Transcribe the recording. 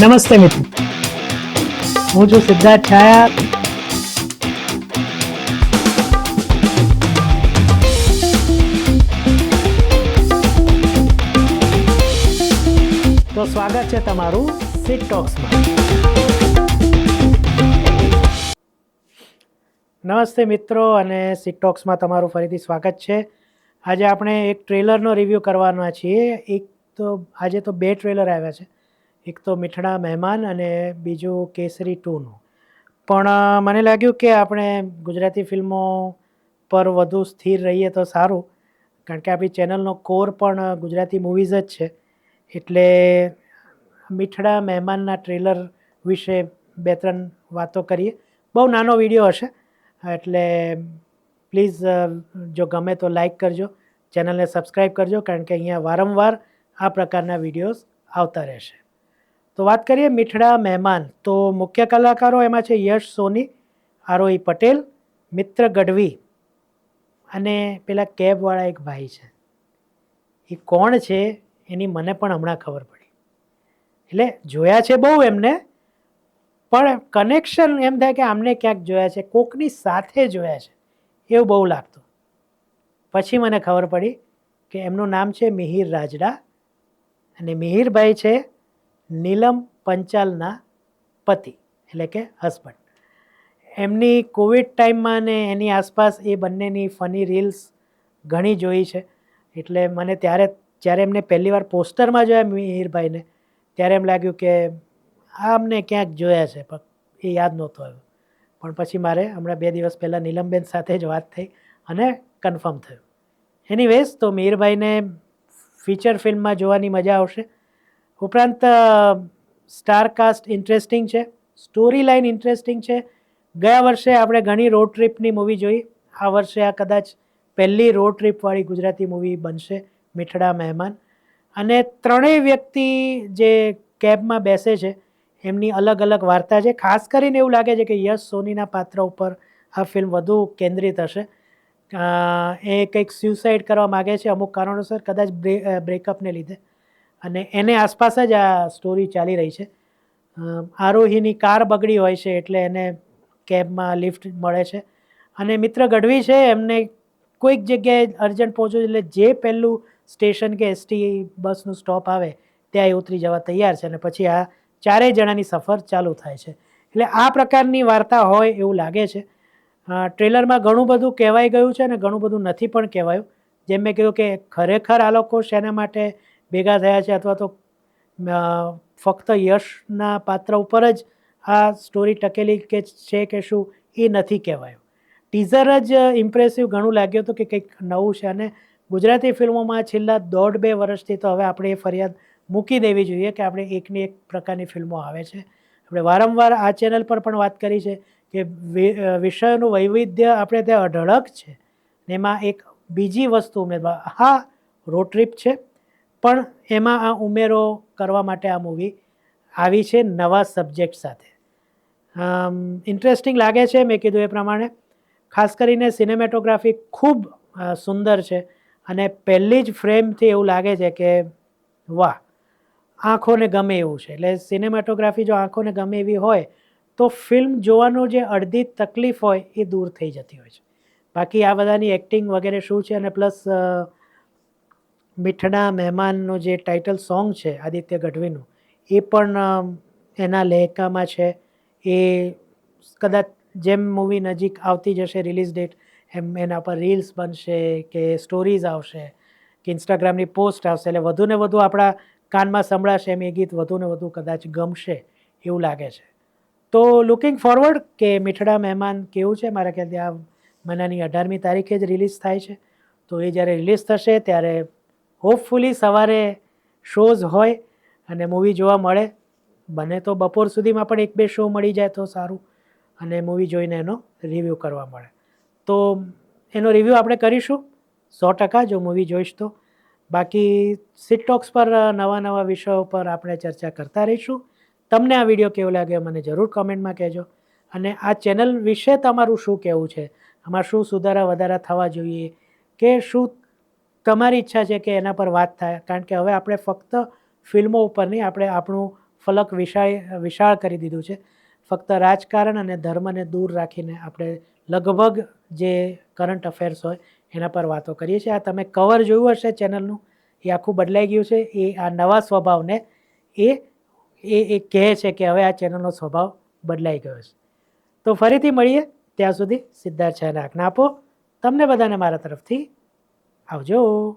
નમસ્તે મિત્રો. હું છું સિદ્ધાર્થ છાયા. તો સ્વાગત છે તમારું સિટ ટોક્સમાં નમસ્તે મિત્રો અને સિટ તમારું ફરીથી સ્વાગત છે. આજે આપણે એક ટ્રેલરનો રિવ્યૂ કરવાના છીએ. એક તો આજે તો બે ટ્રેલર આવ્યા છે. એક તો મીઠડા મહેમાન અને બીજું કેસરી ટુનું. પણ મને લાગ્યું કે આપણે ગુજરાતી ફિલ્મો પર વધુ સ્થિર રહીએ તો સારું. કારણ કે આપણી ચેનલનો કોર પણ ગુજરાતી મૂવીઝ જ છે. એટલે મીઠડા મહેમાનના ટ્રેલર વિશે બે ત્રણ વાતો કરીએ. બહુ નાનો વીડિયો હશે. એટલે પ્લીઝ જો ગમે તો લાઈક કરજો. ચેનલને સબસ્ક્રાઈબ કરજો. કારણ કે અહીંયા વારંવાર આ પ્રકારના વિડીયોઝ આવતા રહેશે. તો વાત કરીએ મીઠડા મહેમાન. તો મુખ્ય કલાકારો એમાં છે યશ સોની, આરોહી પટેલ, મિત્ર ગઢવી અને પેલા કેબવાળા એક ભાઈ છે. એ કોણ છે એની મને પણ હમણાં ખબર પડી. એટલે જોયા છે બહુ એમને, પણ કનેક્શન એમ થાય કે આમને ક્યાંક જોયા છે, કોકની સાથે જોયા છે, એવું બહુ લાગતું. પછી મને ખબર પડી કે એમનું નામ છે મિહિર રાજડા અને મિહિરભાઈ છે નીલમ પંચાલના પતિ, એટલે કે હસબન્ડ એમની કોવિડ ટાઈમમાં ને એની આસપાસ એ બંનેની ફની રીલ્સ ઘણી જોઈ છે. એટલે મને ત્યારે, જ્યારે એમને પહેલી વાર પોસ્ટરમાં જોયા મિહિરભાઈને ત્યારે એમ લાગ્યું કે આ અમને ક્યાંક જોયા છે, પણ એ યાદ નહોતો આવ્યો. પણ પછી મારે હમણાં બે દિવસ પહેલાં નીલમબેન સાથે જ વાત થઈ અને કન્ફર્મ થયું. એની એનીવેઝ તો મિહિરભાઈને ફીચર ફિલ્મમાં જોવાની મજા આવશે. ઉપરાંત સ્ટાર કાસ્ટ ઇન્ટરેસ્ટિંગ છે સ્ટોરી લાઇન ઇન્ટરેસ્ટિંગ છે. ગયા વર્ષે આપણે ઘણી રોડ ટ્રીપની મૂવી જોઈ. આ વર્ષે આ કદાચ પહેલી રોડ ટ્રીપવાળી ગુજરાતી મૂવી બનશે, મીઠડા મહેમાન. અને ત્રણેય વ્યક્તિ જે કેબમાં બેસે છે, એમની અલગ અલગ વાર્તા છે. ખાસ કરીને એવું લાગે છે કે યશ સોનીના પાત્ર ઉપર આ ફિલ્મ વધુ કેન્દ્રિત હશે. એ કંઈક સ્યુસાઇડ કરવા માગે છે અમુક કારણોસર, કદાચ બ્રેકઅપને લીધે. અને એને આસપાસ જ આ સ્ટોરી ચાલી રહી છે. આરોહીની કાર બગડી હોય છે એટલે એને કેબમાં લિફ્ટ મળે છે. અને મિત્ર ગઢવી છે, એમને કોઈક જગ્યાએ અર્જન્ટ પહોંચવું એટલે જે પહેલું સ્ટેશન કે એસટી બસનું સ્ટોપ આવે ત્યાં એ ઉતરી જવા તૈયાર છે અને પછી આ ચારેય જણાની સફર ચાલુ થાય છે. એટલે આ પ્રકારની વાર્તા હોય એવું લાગે છે. ટ્રેલરમાં ઘણું બધું કહેવાઈ ગયું છે અને ઘણું બધું નથી પણ કહેવાયું. જેમ મેં કહ્યું કે ખરેખર આ લોકો શેના માટે ભેગા થયા છે અથવા તો ફક્ત યશના પાત્ર ઉપર જ આ સ્ટોરી ટકેલી કે છે કે શું એ નથી કહેવાયું. ટીઝર જ ઇમ્પ્રેસિવ ઘણું લાગ્યું હતું કે કંઈક નવું છે અને ગુજરાતી ફિલ્મોમાં છેલ્લા દોઢ બે વર્ષથી તો હવે આપણે એ ફરિયાદ મૂકી દેવી જોઈએ કે આપણે એકની એક પ્રકારની ફિલ્મો આવે છે. આપણે વારંવાર આ ચેનલ પર પણ વાત કરી છે કે વિષયનું વૈવિધ્ય આપણે ત્યાં અઢળક છે. ને એમાં એક બીજી વસ્તુ ઉમેરવા હા રોડ ટ્રીપ છે. પણ એમાં આ ઉમેરો કરવા માટે આ મૂવી આવી છે નવા સબ્જેક્ટ સાથે. ઇન્ટરેસ્ટિંગ લાગે છે, મેં કીધું એ પ્રમાણે. ખાસ કરીને સિનેમેટોગ્રાફી ખૂબ સુંદર છે અને પહેલી જ ફ્રેમથી એવું લાગે છે કે વાહ, આંખોને ગમે એવું છે. એટલે સિનેમેટોગ્રાફી જો આંખોને ગમે એવી હોય, તો ફિલ્મ જોવાનું જે અડધી તકલીફ હોય એ દૂર થઈ જતી હોય છે. બાકી આ બધાની એક્ટિંગ વગેરે શું છે અને પ્લસ મીઠડા મહેમાનનું જે ટાઇટલ સોંગ છે, આદિત્ય ગઢવીનું, એ પણ એના લહેકામાં છે. એ કદાચ જેમ મૂવી નજીક આવતી જશે રિલીઝ ડેટ એમ એના પર રીલ્સ બનશે કે સ્ટોરીઝ આવશે, કે ઇન્સ્ટાગ્રામની પોસ્ટ આવશે. એટલે વધુ ને વધુ આપણા કાનમાં સંભળાશે એમ એ ગીત વધુ ને વધુ કદાચ ગમશે એવું લાગે છે. તો લુકિંગ ફોરવર્ડ કે મીઠડા મહેમાન કેવું છે? મારા ખ્યાલથી આ મહિનાની અઢારમી તારીખે જ રિલીઝ થાય છે. તો એ જ્યારે રિલીઝ થશે ત્યારે હોપફુલી સવારે શોઝ હોય અને મૂવી જોવા મળે. બને તો બપોર સુધીમાં પણ એક બે શો મળી જાય તો સારું. અને મૂવી જોઈને એનો રિવ્યૂ કરવા મળે. તો એનો રિવ્યૂ આપણે કરીશું. સો ટકા જો મૂવી જોઈશ તો. બાકી સિટટોક્સ પર નવા નવા વિષયો પર આપણે ચર્ચા કરતા રહીશું. તમને આ વીડિયો કેવો લાગ્યો મને જરૂર કમેન્ટમાં કહેજો. અને આ ચેનલ વિશે તમારું શું કહેવું છે? આમાં શું સુધારા વધારા થવા જોઈએ? કે શું તમારી ઈચ્છા છે કે એના પર વાત થાય, કારણ કે હવે આપણે ફક્ત ફિલ્મો ઉપર નહીં, આપણે આપણું ફલક વિશાળ વિશાળ કરી દીધું છે. ફક્ત રાજકારણ અને ધર્મને દૂર રાખીને આપણે લગભગ જે કરંટ અફેર્સ હોય, એના પર વાતો કરીએ છીએ. આ તમે કવર જોયું હશે ચેનલનું, એ આખું બદલાઈ ગયું છે. એ આ નવા સ્વભાવને, એ એ કહે છે કે હવે આ ચેનલનો સ્વભાવ બદલાઈ ગયો છે. તો ફરીથી મળીએ, ત્યાં સુધી સિદ્ધાર્થ શાહને આજ્ઞા આપો તમને બધાને મારા તરફથી 好久